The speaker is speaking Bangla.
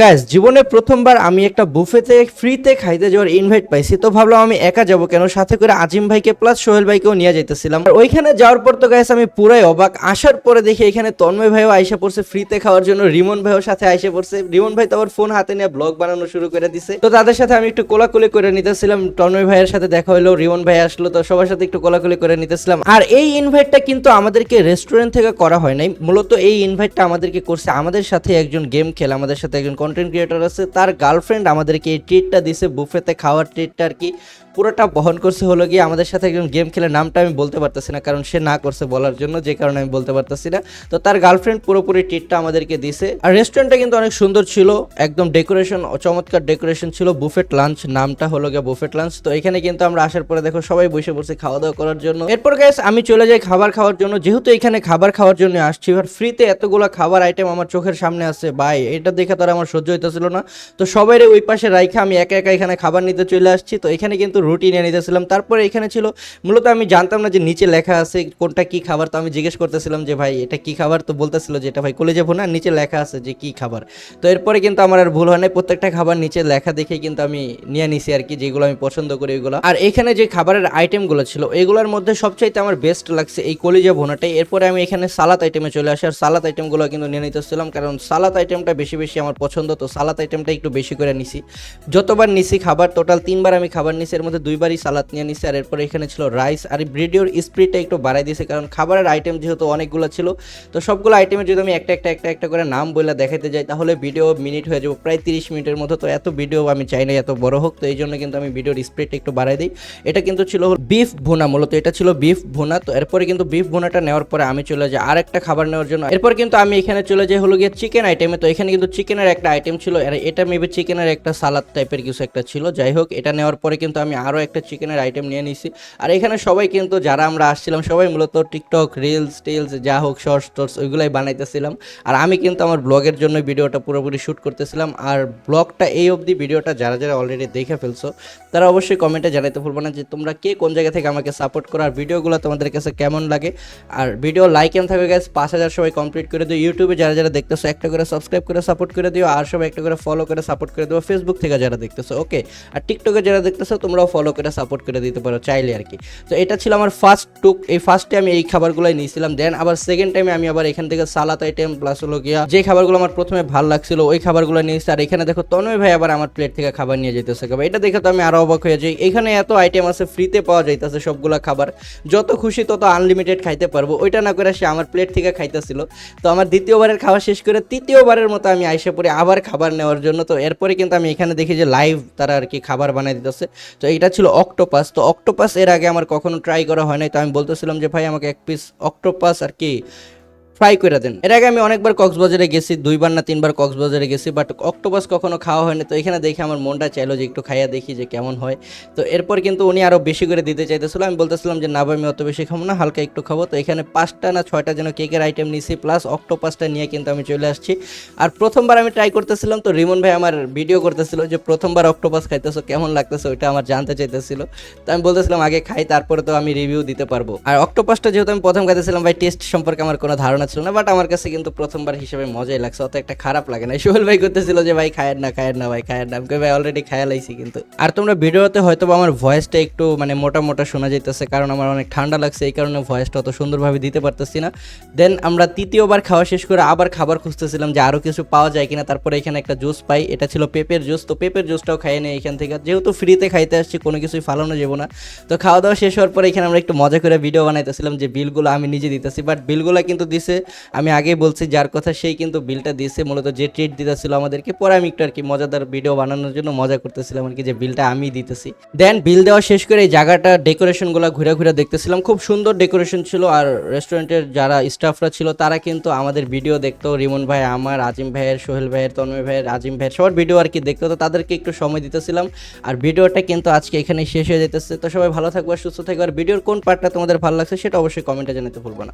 গাইস জীবনে প্রথমবার আমি একটা বুফেতে ফ্রিতে খাইতে যাওয়ার ইনভাইট পাইছি, তো ভাবলাম আমি একা যাব কেন? সাথে করে আজিম ভাইকে প্লাস সোহেল ভাইকেও নিয়ে যাইতেছিলাম। আর ওইখানে যাওয়ার পর তো গাইস আমি পুরাই অবাক। আসার পরে দেখি এখানে তন্ময় ভাইও আইসা পড়ছে ফ্রিতে খাওয়ার জন্য, রিমন ভাইও সাথে আইসে পড়ছে। রিমন ভাই তো আবার ফোন হাতে নিয়ে ব্লগ বানানো শুরু করে দিছে। তো তাদের সাথে আমি একটু কোলাকুলি করে নিতেছিলাম। তন্ময় ভাইয়ের সাথে দেখা হলো, রিমন ভাই আসলো, তো সবার সাথে একটু কোলাকুলি করে নিতেছিলাম। আর এই ইনভাইটটা কিন্তু আমাদেরকে রেস্টুরেন্ট থেকে করা হয় নাই। মূলত এই ইনভাইটটা আমাদেরকে করছে আমাদের সাথে একজন গেম খেলে, আমাদের সাথে একজন কন্টেন্ট ক্রিয়েটর আছে তার গার্লফ্রেন্ড আমাদেরকে এই ট্রিটটা দিছে বুফেতে খাওয়ার ট্রিটটা আর কি। পুরোটা বহন করছে হলো গিয়ে আমাদের সাথে একজন গেম খেলে নামটা আমি বলতে পারতেছি না, কারণ সে না করছে বলার জন্য, যে কারণে আমি বলতে পারতেছি না। তো তার গার্লফ্রেন্ড পুরোপুরি ট্রিটটা আমাদেরকে দিছে আর রেস্টুরেন্টটা কিন্তু অনেক সুন্দর ছিল, একদম ডেকোরেশন চমৎকার ডেকোরেশন ছিল বুফেট লাঞ্চ নামটা হলো গিয়ে বুফেট লাঞ্চ তো এখানে কিন্তু আমরা আসার পরে দেখো সবাই বসে বসে খাওয়া দাওয়া করার জন্য। এরপর গ্যাস আমি চলে যাই খাবার খাওয়ার জন্য। যেহেতু এখানে খাবার খাওয়ার জন্য আসছি, এবার ফ্রিতে এতগুলো খাবার আইটেম আমার চোখের সামনে আছে। ভাই, এটা দেখে তো আর আমার সহ্য হইতেছিল না। তো সবাই ওই পাশে রাইখা, আমি একা একা এখানে খাবার নিতে চলে আসছি। তো এখানে কিন্তু রুটি নিয়ে নিতেছিলাম। তারপরে এখানে ছিল, মূলত আমি জানতাম না যে নিচে লেখা আছে কোনটা কি খাবার, তো আমি জিজ্ঞেস করতেছিলাম যে ভাই, এটা কি খাবার? তো বলতেছিল যে এটা ভাই কলেজে ভুনা নিচে লেখা আছে যে কি খাবার। তো এরপরে কিন্তু আমার আর ভুল হয় নাই, প্রত্যেকটা খাবার নিচে লেখা দেখে কিন্তু আমি নিয়ে নিছি আর কি, যেগুলো আমি পছন্দ করি ওইগুলো। আর এখানে যে খাবারের আইটেমগুলো ছিল, এগুলোর মধ্যে সবচাইতে আমার বেস্ট লাগছে এই কলিজা ভুনাটাই। এরপরে আমি এখানে সালাদ আইটেমে চলে আসি, আর সালাদ আইটেমগুলো কিন্তু নিয়ে নিতেছিলাম, কারণ সালাদ আইটেমটা বেশি বেশি আমার পছন্দ, তো সালাদ আইটেমটা একটু বেশি করে নিছি। যতবার নিছি খাবার টোটাল তিনবার আমি খাবার নিছি, এর মধ্যে দুইবারই সালাদ নিয়ে নিছি, আর এরপরে এখানে ছিল রাইস। আর ভিডিওর স্পিডটা একটু বাড়াই দিয়েছে, কারণ খাবারের আইটেম যেহেতু অনেকগুলো ছিল, তো সবগুলো আইটেমের যদি আমি একটা একটা একটা একটা করে নাম বলে দেখাতে যাই, তাহলে ভিডিও মিনিট হয়ে যাব প্রায় তিরিশ মিনিটের মতো তো এত ভিডিও আমি চাই না, এত বড় হোক, তো এই জন্য কিন্তু আমি ভিডিওর স্পিডটা একটু বাড়াই দিই। এটা কিন্তু ছিল বিফ ভুনা, মূলত এটা ছিল বিফ ভুনা। তো এরপরে কিন্তু বিফ ভুনাটা নেওয়ার পরে আমি চলে যাই আর একটা খাবার নেওয়ার জন্য। এরপর কিন্তু আমি এখানে চলে যাই হলো গিয়ে চিকেন আইটেমে তো এখানে কিন্তু চিকেনের একটা আইটেম ছিল, আর এটা মেবি চিকেনের একটা সালাদ টাইপের কিছু একটা ছিল। যাই হোক, এটা নেওয়ার পরে কিন্তু আমি আরও একটা চিকেনের আইটেম নিয়ে নিছি। আর এখানে সবাই কিন্তু, যারা আমরা আসছিলাম, সবাই মূলত টিকটক রিলস টিলস যা হোক শর্টস টর্টস ওইগুলাই বানাইতেছিলাম। আর আমি কিন্তু আমার ব্লগের জন্য ভিডিওটা পুরোপুরি শ্যুট করতেছিলাম। আর ব্লগটা এই অবধি, ভিডিওটা যারা যারা অলরেডি দেখে ফেলছো, তারা অবশ্যই কমেন্টে জানাতে ভুলবো না যে তোমরা কে কোন জায়গা থেকে আমাকে সাপোর্ট করো, আর ভিডিওগুলো তোমাদের কাছে কেমন লাগে। আর ভিডিও লাইক এম থাকবে গ্যাস পাঁচ হাজার সবাই কমপ্লিট করে দিও। ইউটিউবে যারা যারা দেখতেছো, একটা করে সাবস্ক্রাইব করে সাপোর্ট করে দিও। আর সবাই একটা করে ফলো করে সাপোর্ট করে দিও ফেসবুক থেকে যারা দেখতেছো ওকে আর টিকটকে যারা দেখতেছো, তোমরাও ফলো করে সাপোর্ট করে দিতে পারো চাইলে আর কি। তো এটা ছিল আমার ফার্স্ট টুক এই ফার্স্টে আমি এই খাবারগুলোই নিয়েছিলাম। দেন আবার সেকেন্ড টাইমে আমি আবার এখান থেকে সালাদ আইটেম প্লাস হলো গিয়া যে খাবারগুলো আমার প্রথমে ভালো লাগছিল, ওই খাবারগুলো নিয়েছি। আর এখানে দেখো তনয় ভাই আবার আমার প্লেট থেকে খাবার নিয়ে যেতেছে খাবার এটা দেখে তো আমি আরও অবাক হয়ে যাই। এখানে এত আইটেম আছে ফ্রিতে পাওয়া যাইতেছে সবগুলা খাবার। যত খুশি তত আনলিমিটেড খাইতে পারব। ওইটা না করে সে আমার প্লেট থেকে খাইতেছিল। তো আমার দ্বিতীয়বারের খাবার শেষ করে তৃতীয়বারের মতো আমি আইসে পড়ে আবার খাবার নেওয়ার জন্য। তো এরপরে কিন্তু আমি এখানে দেখি যে লাইভ তারা আর কি খাবার বানাই দিতেছে। তো এটা ছিল অক্টোপাস তো অক্টোপাস এর আগে আমার কখনো ট্রাই করা হয় নাই, তো আমি বলতেছিলাম যে, ভাই, আমাকে এক পিস অক্টোপাস আর কি ফ্রাই করে দেন। এর আগে আমি অনেকবার কক্সবাজারে গেছি, দুইবার না তিনবার কক্সবাজারে গেছি বাট অক্টোপাস কখনো খাওয়া হয়নি। তো এখানে দেখে আমার মনটা চাইলো যে একটু খাইয়া দেখি যে কেমন হয়। তো এরপর কিন্তু উনি আরও বেশি করে দিতে চাইতেছিল। আমি বলতেছিলাম যে, না আমি অত বেশি খাব না, হালকা একটু খাব। তো এখানে পাঁচটা না ছয়টা যেন কেকের আইটেম নিছি প্লাস অক্টোপাসটা নিয়ে কিন্তু আমি চলে আসছি। আর প্রথমবার আমি ট্রাই করতেছিলাম, তো রিমন ভাই আমার ভিডিও করতেছিল যে, প্রথমবার অক্টোপাস খাইতেছো, কেমন লাগতেছে? ওইটা আমার জানতে চাইতেছিল। তো আমি বলতেছিলাম, আগে খাই, তারপরে তো আমি রিভিউ দিতে পারব। আর অক্টোপাসটা যেহেতু আমি প্রথম খাইতেছিলাম, ভাই টেস্ট সম্পর্কে আমার কোনো ধারণা ছিল না বাট আমার কাছে কিন্তু প্রথমবার হিসেবে মজাই লাগছে, অত একটা খারাপ লাগে না। সোহেল ভাই করতেছিল যে, ভাই খায়ের না খায়ের না, ভাই খায়ের না। আমি ভাই অলরেডি খায়া লাইছি কিন্তু। আর তোমরা ভিডিওতে হয়তো আমার ভয়েসটা একটু মানে মোটা মোটা শোনা যাইতেছে, কারণ আমার অনেক ঠান্ডা লাগছে, এই কারণে ভয়েসটা অত সুন্দরভাবে দিতে পারতেছি না। দেন আমরা তৃতীয়বার খাওয়া শেষ করে আবার খাবার খুঁজতেছিলাম যে আরও কিছু পাওয়া যায় কিনা। তারপরে এখানে একটা জুস পাই, এটা ছিল পেঁপের জুস তো পেপের জুসটাও খাইয়ে নেই এখান থেকে। যেহেতু ফ্রিতে খাইতে আসছি, কোনো কিছুই ফালানো যাব না। তো খাওয়া দাওয়া শেষ হওয়ার পরে এখানে আমরা একটু মজা করে ভিডিও বানাইতেছিলাম যে, বিলগুলো আমি নিজে দিতেছি বাট বিলগুলো কিন্তু দিছে আমি আগেই বলছি, যার কথা সেই কিন্তু বিলটা দিয়েছে। মূলত যে ট্রিট দিতেছিল আমাদেরকে, পরে আমি একটু আর কি মজাদার ভিডিও বানানোর জন্য মজা করতেছিলাম আর কি, যে বিলটা আমি দিতেছি। দেন বিল দেওয়া শেষ করে এই জায়গাটা ডেকোরেশনগুলো ঘুরে ঘুরে দেখতেছিলাম। খুব সুন্দর ডেকোরেশন ছিল আর রেস্টুরেন্টের যারা স্টাফরা ছিল, তারা কিন্তু আমাদের ভিডিও দেখতো। রিমন ভাই আমার, আজিম ভাইয়ের, সোহেল ভাইয়ের, তন্ময় ভাইয়ের, আজিম ভাইয়ের, সবার ভিডিও আর কি দেখতো। তো তাদেরকে একটু সময় দিতেছিলাম। আর ভিডিওটা কিন্তু আজকে এখানে শেষ হয়ে যেতেছে তো সবাই ভালো থাকবে, সুস্থ থাকবে। আর ভিডিওর কোন পার্টটা তোমাদের ভালো লাগছে, সেটা অবশ্যই কমেন্টে জানাতে ভুলবো না।